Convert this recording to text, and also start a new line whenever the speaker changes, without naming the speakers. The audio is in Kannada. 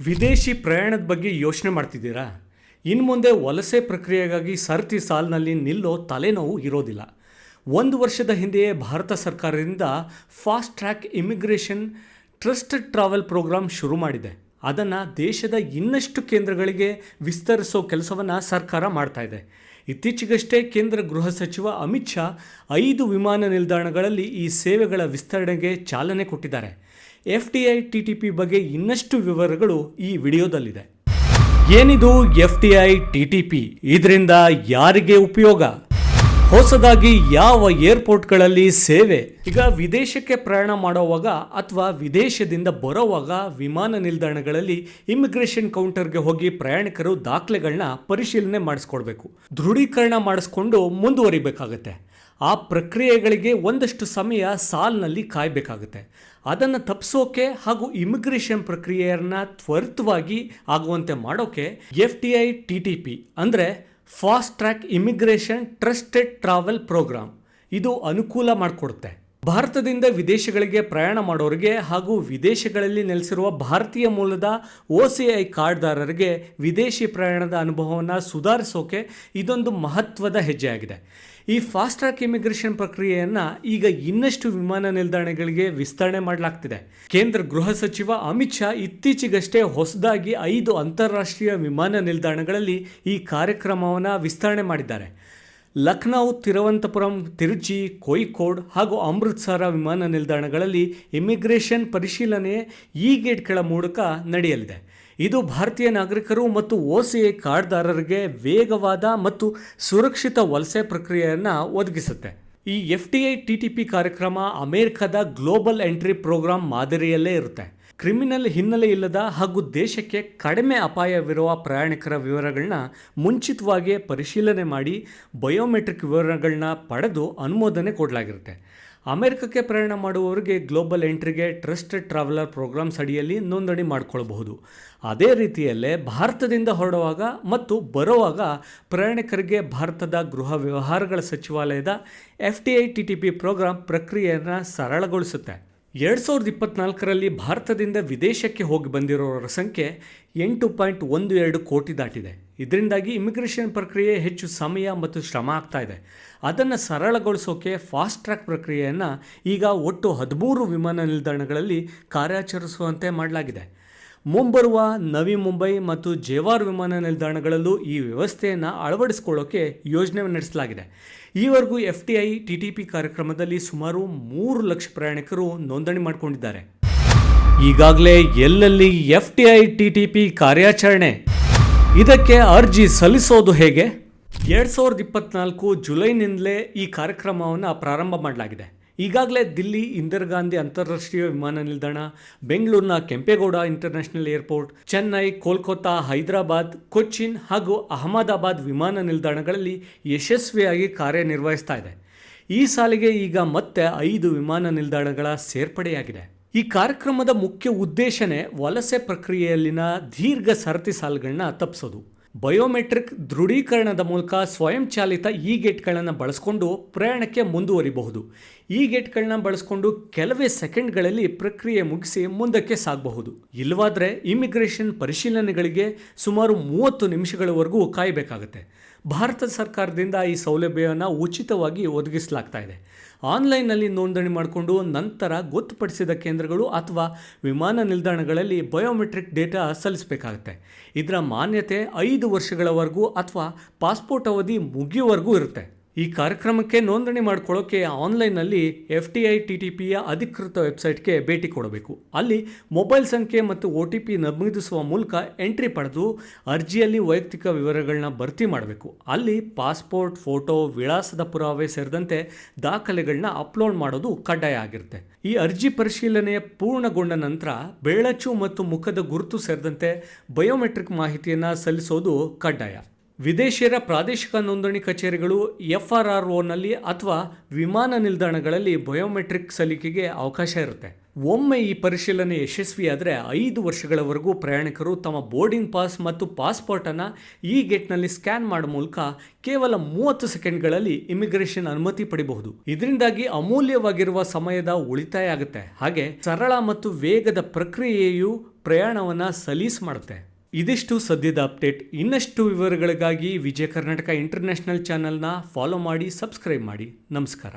ವಿದೇಶಿ ಪ್ರಯಾಣದ ಬಗ್ಗೆ ಯೋಚನೆ ಮಾಡ್ತಿದ್ದೀರಾ? ಇನ್ನು ಮುಂದೆ ವಲಸೆ ಪ್ರಕ್ರಿಯೆಗಾಗಿ ಸರ್ತಿ ಸಾಲಿನಲ್ಲಿ ನಿಲ್ಲೋ ತಲೆನೋವು ಇರೋದಿಲ್ಲ. ಒಂದು ವರ್ಷದ ಹಿಂದೆಯೇ ಭಾರತ ಸರ್ಕಾರದಿಂದ fast track immigration trusted travel programme ಶುರು ಮಾಡಿದೆ. ಅದನ್ನು ದೇಶದ ಇನ್ನಷ್ಟು ಕೇಂದ್ರಗಳಿಗೆ ವಿಸ್ತರಿಸೋ ಕೆಲಸವನ್ನು ಸರ್ಕಾರ ಮಾಡ್ತಾ ಇದೆ. ಇತ್ತೀಚೆಗಷ್ಟೇ ಕೇಂದ್ರ ಗೃಹ ಸಚಿವ ಅಮಿತ್ ಶಾ ಐದು ವಿಮಾನ ನಿಲ್ದಾಣಗಳಲ್ಲಿ ಈ ಸೇವೆಗಳ ವಿಸ್ತರಣೆಗೆ ಚಾಲನೆ ಕೊಟ್ಟಿದ್ದಾರೆ. F T I T T P ಬಗ್ಗೆ ಇನ್ನಷ್ಟು ವಿವರಗಳು ಈ ವಿಡಿಯೋದಲ್ಲಿದೆ. ಏನಿದು F T I T T P? ಇದರಿಂದ ಯಾರಿಗೆ ಉಪಯೋಗ? ಹೊಸದಾಗಿ ಯಾವ ಏರ್ಪೋರ್ಟ್ಗಳಲ್ಲಿ ಸೇವೆ? ಈಗ ವಿದೇಶಕ್ಕೆ ಪ್ರಯಾಣ ಮಾಡುವಾಗ ಅಥವಾ ವಿದೇಶದಿಂದ ಬರೋವಾಗ ವಿಮಾನ ನಿಲ್ದಾಣಗಳಲ್ಲಿ ಇಮಿಗ್ರೇಷನ್ ಕೌಂಟರ್ಗೆ ಹೋಗಿ ಪ್ರಯಾಣಿಕರು ದಾಖಲೆಗಳನ್ನ ಪರಿಶೀಲನೆ ಮಾಡಿಸ್ಕೊಡ್ಬೇಕು. ದೃಢೀಕರಣ ಮಾಡಿಸ್ಕೊಂಡು ಮುಂದುವರಿಬೇಕಾಗತ್ತೆ. ಆ ಪ್ರಕ್ರಿಯೆಗಳಿಗೆ ಒಂದಷ್ಟು ಸಮಯ ಸಾಲಿನಲ್ಲಿ ಕಾಯಬೇಕಾಗುತ್ತೆ. ಅದನ್ನು ತಪ್ಪಿಸೋಕೆ ಹಾಗೂ ಇಮಿಗ್ರೇಷನ್ ಪ್ರಕ್ರಿಯೆಯನ್ನು ತ್ವರಿತವಾಗಿ ಆಗುವಂತೆ ಮಾಡೋಕೆ F T I T T P ಅಂದರೆ fast track immigration trusted travel programme ಇದು ಅನುಕೂಲ ಮಾಡಿಕೊಡುತ್ತೆ. ಭಾರತದಿಂದ ವಿದೇಶಗಳಿಗೆ ಪ್ರಯಾಣ ಮಾಡೋರಿಗೆ ಹಾಗೂ ವಿದೇಶಗಳಲ್ಲಿ ನೆಲೆಸಿರುವ ಭಾರತೀಯ ಮೂಲದ ಒ ಸಿ ಐ ಕಾರ್ಡ್ದಾರರಿಗೆ ವಿದೇಶಿ ಪ್ರಯಾಣದ ಅನುಭವವನ್ನು ಸುಧಾರಿಸೋಕೆ ಇದೊಂದು ಮಹತ್ವದ ಹೆಜ್ಜೆಯಾಗಿದೆ. ಈ ಫಾಸ್ಟ್ ಟ್ರ್ಯಾಕ್ ಇಮಿಗ್ರೇಷನ್ ಪ್ರಕ್ರಿಯೆಯನ್ನು ಈಗ ಇನ್ನಷ್ಟು ವಿಮಾನ ನಿಲ್ದಾಣಗಳಿಗೆ ವಿಸ್ತರಣೆ ಮಾಡಲಾಗ್ತಿದೆ. ಕೇಂದ್ರ ಗೃಹ ಸಚಿವ ಅಮಿತ್ ಶಾ ಇತ್ತೀಚೆಗಷ್ಟೇ ಹೊಸದಾಗಿ ಐದು ಅಂತಾರಾಷ್ಟ್ರೀಯ ವಿಮಾನ ನಿಲ್ದಾಣಗಳಲ್ಲಿ ಈ ಕಾರ್ಯಕ್ರಮವನ್ನು ವಿಸ್ತರಣೆ ಮಾಡಿದ್ದಾರೆ. ಲಖನೌ, ತಿರುವನಂತಪುರಂ, ತಿರುಚಿ, ಕೋಯಿಕೋಡ್ ಹಾಗೂ ಅಮೃತ್ಸರ ವಿಮಾನ ನಿಲ್ದಾಣಗಳಲ್ಲಿ ಇಮಿಗ್ರೇಷನ್ ಪರಿಶೀಲನೆ ಈ ಗೇಟ್ಗಳ ಮೂಲಕ ನಡೆಯಲಿದೆ. ಇದು ಭಾರತೀಯ ನಾಗರಿಕರು ಮತ್ತು ಓಸಿಎ ಕಾರ್ಡ್ದಾರರಿಗೆ ವೇಗವಾದ ಮತ್ತು ಸುರಕ್ಷಿತ ವಲಸೆ ಪ್ರಕ್ರಿಯೆಯನ್ನು ಒದಗಿಸುತ್ತೆ. ಈ F T I T T P ಕಾರ್ಯಕ್ರಮ ಅಮೆರಿಕದ ಗ್ಲೋಬಲ್ ಎಂಟ್ರಿ ಪ್ರೋಗ್ರಾಂ ಮಾದರಿಯಲ್ಲೇ ಇರುತ್ತೆ. ಕ್ರಿಮಿನಲ್ ಹಿನ್ನೆಲೆ ಇಲ್ಲದ ಹಾಗೂ ದೇಶಕ್ಕೆ ಕಡಿಮೆ ಅಪಾಯವಿರುವ ಪ್ರಯಾಣಿಕರ ವಿವರಗಳನ್ನ ಮುಂಚಿತವಾಗಿಯೇ ಪರಿಶೀಲನೆ ಮಾಡಿ ಬಯೋಮೆಟ್ರಿಕ್ ವಿವರಗಳನ್ನ ಪಡೆದು ಅನುಮೋದನೆ ಕೊಡಲಾಗಿರುತ್ತೆ. ಅಮೆರಿಕಕ್ಕೆ ಪ್ರಯಾಣ ಮಾಡುವವರಿಗೆ ಗ್ಲೋಬಲ್ ಎಂಟ್ರಿಗೆ ಟ್ರಸ್ಟೆಡ್ ಟ್ರಾವೆಲರ್ ಪ್ರೋಗ್ರಾಮ್ಸ್ ಅಡಿಯಲ್ಲಿ ನೋಂದಣಿ ಮಾಡಿಕೊಳ್ಳಬಹುದು ಅದೇ ರೀತಿಯಲ್ಲೇ ಭಾರತದಿಂದ ಹೊರಡುವಾಗ ಮತ್ತು ಬರುವಾಗ ಪ್ರಯಾಣಿಕರಿಗೆ ಭಾರತದ ಗೃಹ ವ್ಯವಹಾರಗಳ ಸಚಿವಾಲಯದ F T I T T P programme ಪ್ರಕ್ರಿಯೆಯನ್ನು ಸರಳಗೊಳಿಸುತ್ತೆ. ಎರಡು ಸಾವಿರದ ಇಪ್ಪತ್ನಾಲ್ಕರಲ್ಲಿ ಭಾರತದಿಂದ ವಿದೇಶಕ್ಕೆ ಹೋಗಿ ಬಂದಿರೋರ ಸಂಖ್ಯೆ ಎಂಟು ಪಾಯಿಂಟ್ ಒಂದು ಎರಡು ಕೋಟಿ ದಾಟಿದೆ. ಇದರಿಂದಾಗಿ ಇಮಿಗ್ರೇಷನ್ ಪ್ರಕ್ರಿಯೆ ಹೆಚ್ಚು ಸಮಯ ಮತ್ತು ಶ್ರಮ ಆಗ್ತಾ ಇದೆ. ಅದನ್ನು ಸರಳಗೊಳಿಸೋಕೆ ಫಾಸ್ಟ್ ಟ್ರ್ಯಾಕ್ ಪ್ರಕ್ರಿಯೆಯನ್ನು ಈಗ ಒಟ್ಟು ಹದಿಮೂರು ವಿಮಾನ ನಿಲ್ದಾಣಗಳಲ್ಲಿ ಕಾರ್ಯಾಚರಿಸುವಂತೆ ಮಾಡಲಾಗಿದೆ. ಮುಂಬರುವ ನವಿ ಮುಂಬೈ ಮತ್ತು ಜೇವಾರ್ ವಿಮಾನ ನಿಲ್ದಾಣಗಳಲ್ಲೂ ಈ ವ್ಯವಸ್ಥೆಯನ್ನು ಅಳವಡಿಸಿಕೊಳ್ಳೋಕೆ ಯೋಜನೆ ನಡೆಸಲಾಗಿದೆ. ಈವರೆಗೂ F T I T T P ಕಾರ್ಯಕ್ರಮದಲ್ಲಿ ಸುಮಾರು ಮೂರು ಲಕ್ಷ ಪ್ರಯಾಣಿಕರು ನೋಂದಣಿ ಮಾಡಿಕೊಂಡಿದ್ದಾರೆ. ಈಗಾಗಲೇ ಎಲ್ಲೆಲ್ಲಿ F T I T T P ಕಾರ್ಯಾಚರಣೆ? ಇದಕ್ಕೆ ಅರ್ಜಿ ಸಲ್ಲಿಸೋದು ಹೇಗೆ? ಎರಡು ಸಾವಿರದ ಇಪ್ಪತ್ನಾಲ್ಕು ಜುಲೈನಿಂದಲೇ ಈ ಕಾರ್ಯಕ್ರಮವನ್ನು ಪ್ರಾರಂಭ ಮಾಡಲಾಗಿದೆ. ಈಗಾಗಲೇ ದಿಲ್ಲಿ, ಇಂದಿರಾ ಗಾಂಧಿ ಅಂತಾರಾಷ್ಟ್ರೀಯ ವಿಮಾನ ನಿಲ್ದಾಣ, ಬೆಂಗಳೂರಿನ ಕೆಂಪೇಗೌಡ ಇಂಟರ್ನ್ಯಾಷನಲ್ ಏರ್ಪೋರ್ಟ್, ಚೆನ್ನೈ, ಕೋಲ್ಕತ್ತಾ, ಹೈದರಾಬಾದ್, ಕೊಚ್ಚಿನ್ ಹಾಗೂ ಅಹಮದಾಬಾದ್ ವಿಮಾನ ನಿಲ್ದಾಣಗಳಲ್ಲಿ ಯಶಸ್ವಿಯಾಗಿ ಕಾರ್ಯನಿರ್ವಹಿಸ್ತಾ ಇದೆ. ಈ ಸಾಲಿಗೆ ಈಗ ಮತ್ತೆ ಐದು ವಿಮಾನ ನಿಲ್ದಾಣಗಳ ಸೇರ್ಪಡೆಯಾಗಿದೆ. ಈ ಕಾರ್ಯಕ್ರಮದ ಮುಖ್ಯ ಉದ್ದೇಶನೇ ವಲಸೆ ಪ್ರಕ್ರಿಯೆಯಲ್ಲಿನ ದೀರ್ಘ ಸರತಿ ಸಾಲುಗಳನ್ನ ತಪ್ಪಿಸೋದು. ಬಯೋಮೆಟ್ರಿಕ್ ದೃಢೀಕರಣದ ಮೂಲಕ ಸ್ವಯಂಚಾಲಿತ ಇ ಗೇಟ್ಗಳನ್ನು ಬಳಸಿಕೊಂಡು ಪ್ರಯಾಣಕ್ಕೆ ಮುಂದುವರಿಬಹುದು. ಈ ಗೇಟ್ಗಳನ್ನ ಬಳಸಿಕೊಂಡು ಕೆಲವೇ ಸೆಕೆಂಡ್ಗಳಲ್ಲಿ ಪ್ರಕ್ರಿಯೆ ಮುಗಿಸಿ ಮುಂದಕ್ಕೆ ಸಾಗಬಹುದು. ಇಲ್ಲವಾದರೆ ಇಮಿಗ್ರೇಷನ್ ಪರಿಶೀಲನೆಗಳಿಗೆ ಸುಮಾರು ಮೂವತ್ತು ನಿಮಿಷಗಳವರೆಗೂ ಕಾಯಬೇಕಾಗುತ್ತೆ. ಭಾರತ ಸರ್ಕಾರದಿಂದ ಈ ಸೌಲಭ್ಯವನ್ನು ಉಚಿತವಾಗಿ ಒದಗಿಸಲಾಗ್ತಾ ಇದೆ. ಆನ್ಲೈನ್ನಲ್ಲಿ ನೋಂದಣಿ ಮಾಡಿಕೊಂಡು ನಂತರ ಗೊತ್ತುಪಡಿಸಿದ ಕೇಂದ್ರಗಳು ಅಥವಾ ವಿಮಾನ ನಿಲ್ದಾಣಗಳಲ್ಲಿ ಬಯೋಮೆಟ್ರಿಕ್ ಡೇಟಾ ಸಲ್ಲಿಸಬೇಕಾಗುತ್ತೆ. ಇದರ ಮಾನ್ಯತೆ ಐದು ವರ್ಷಗಳವರೆಗೂ ಅಥವಾ ಪಾಸ್ಪೋರ್ಟ್ ಅವಧಿ ಮುಗಿಯುವವರೆಗೂ ಇರುತ್ತೆ. ಈ ಕಾರ್ಯಕ್ರಮಕ್ಕೆ ನೋಂದಣಿ ಮಾಡ್ಕೊಳ್ಳೋಕ್ಕೆ ಆನ್ಲೈನ್ನಲ್ಲಿ F T I T T ಪಿಯ ಅಧಿಕೃತ ವೆಬ್ಸೈಟ್ಗೆ ಭೇಟಿ ಕೊಡಬೇಕು. ಅಲ್ಲಿ ಮೊಬೈಲ್ ಸಂಖ್ಯೆ ಮತ್ತು ಒ ಟಿ ಪಿ ನಮೂದಿಸುವ ಮೂಲಕ ಎಂಟ್ರಿ ಪಡೆದು ಅರ್ಜಿಯಲ್ಲಿ ವೈಯಕ್ತಿಕ ವಿವರಗಳನ್ನ ಭರ್ತಿ ಮಾಡಬೇಕು. ಅಲ್ಲಿ ಪಾಸ್ಪೋರ್ಟ್, ಫೋಟೋ, ವಿಳಾಸದ ಪುರಾವೆ ಸೇರಿದಂತೆ ದಾಖಲೆಗಳನ್ನ ಅಪ್ಲೋಡ್ ಮಾಡೋದು ಕಡ್ಡಾಯ ಆಗಿರುತ್ತೆ. ಈ ಅರ್ಜಿ ಪರಿಶೀಲನೆ ಪೂರ್ಣಗೊಂಡ ನಂತರ ಬೆಳಚು ಮತ್ತು ಮುಖದ ಗುರುತು ಸೇರಿದಂತೆ ಬಯೋಮೆಟ್ರಿಕ್ ಮಾಹಿತಿಯನ್ನು ಸಲ್ಲಿಸೋದು ಕಡ್ಡಾಯ. ವಿದೇಶಿಯರ ಪ್ರಾದೇಶಿಕ ನೋಂದಣಿ ಕಚೇರಿಗಳು ಎಫ್ ಆರ್ ಆರ್ ಒನಲ್ಲಿ ಅಥವಾ ವಿಮಾನ ನಿಲ್ದಾಣಗಳಲ್ಲಿ ಬಯೋಮೆಟ್ರಿಕ್ ಸಲಿಕೆಗೆ ಅವಕಾಶ ಇರುತ್ತೆ. ಒಮ್ಮೆ ಈ ಪರಿಶೀಲನೆ ಯಶಸ್ವಿಯಾದರೆ ಐದು ವರ್ಷಗಳವರೆಗೂ ಪ್ರಯಾಣಿಕರು ತಮ್ಮ ಬೋರ್ಡಿಂಗ್ ಪಾಸ್ ಮತ್ತು ಪಾಸ್ಪೋರ್ಟನ್ನು ಈ ಗೇಟ್ನಲ್ಲಿ ಸ್ಕ್ಯಾನ್ ಮಾಡೋ ಮೂಲಕ ಕೇವಲ ಮೂವತ್ತು ಸೆಕೆಂಡ್ಗಳಲ್ಲಿ ಇಮಿಗ್ರೇಷನ್ ಅನುಮತಿ ಪಡಿಬಹುದು. ಇದರಿಂದಾಗಿ ಅಮೂಲ್ಯವಾಗಿರುವ ಸಮಯದ ಉಳಿತಾಯ ಆಗುತ್ತೆ. ಹಾಗೆ ಸರಳ ಮತ್ತು ವೇಗದ ಪ್ರಕ್ರಿಯೆಯು ಪ್ರಯಾಣವನ್ನು ಸಲೀಸ್ ಮಾಡುತ್ತೆ. ಇದಿಷ್ಟು ಸದ್ಯದ ಅಪ್ಡೇಟ್. ಇನ್ನಷ್ಟು ವಿವರಗಳಿಗಾಗಿ ವಿಜಯ ಕರ್ನಾಟಕ ಇಂಟರ್ನ್ಯಾಷನಲ್ ಚಾನೆಲ್ನ ಫಾಲೋ ಮಾಡಿ ಸಬ್ಸ್ಕ್ರೈಬ್ ಮಾಡಿ. ನಮಸ್ಕಾರ.